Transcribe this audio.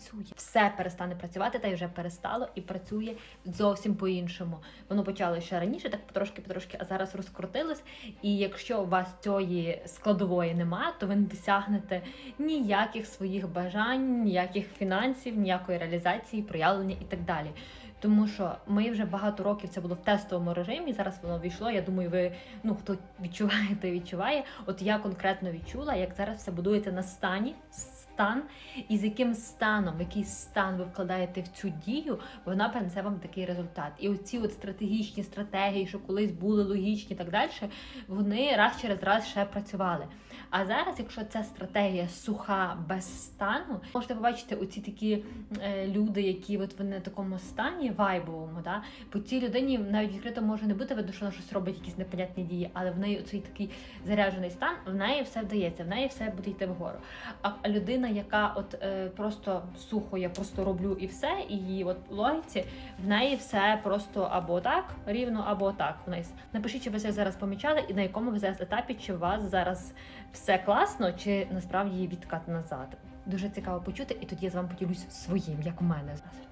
працює. Все перестане працювати, та й вже перестало і працює зовсім по-іншому. Воно почало ще раніше, так потрошки, потрошки, а зараз розкрутилось. І якщо у вас цієї складової немає, то ви не досягнете ніяких своїх бажань, ніяких фінансів, ніякої реалізації, проявлення і так далі. Тому що ми вже багато років це було в тестовому режимі. Зараз воно війшло. Я думаю, ви ну хто відчуває, той відчуває. От я конкретно відчула, як зараз все будуєте на стані. Стан, і з яким станом, в який стан ви вкладаєте в цю дію, вона принесе вам такий результат. І оці от стратегічні стратегії, що колись були логічні і так далі, вони раз через раз ще працювали. А зараз, якщо ця стратегія суха без стану, можете побачити оці такі е, люди, які от вони на такому стані вайбовому, да? по цій людині навіть відкрито може не бути видно, що вона щось робить, якісь непонятні дії, але в неї оцей такий заряджений стан, в неї все вдається, в неї все буде йти вгору. А людина, яка от е, просто сухо, я просто роблю і все, і її от логіці, в неї все просто або так рівно, або так вниз. Напишіть, чи ви це зараз помічали, і на якому ви зараз етапі, чи у вас зараз все класно, чи насправді відкат назад. Дуже цікаво почути, і тоді я з вами поділюсь своїм, як у мене зараз.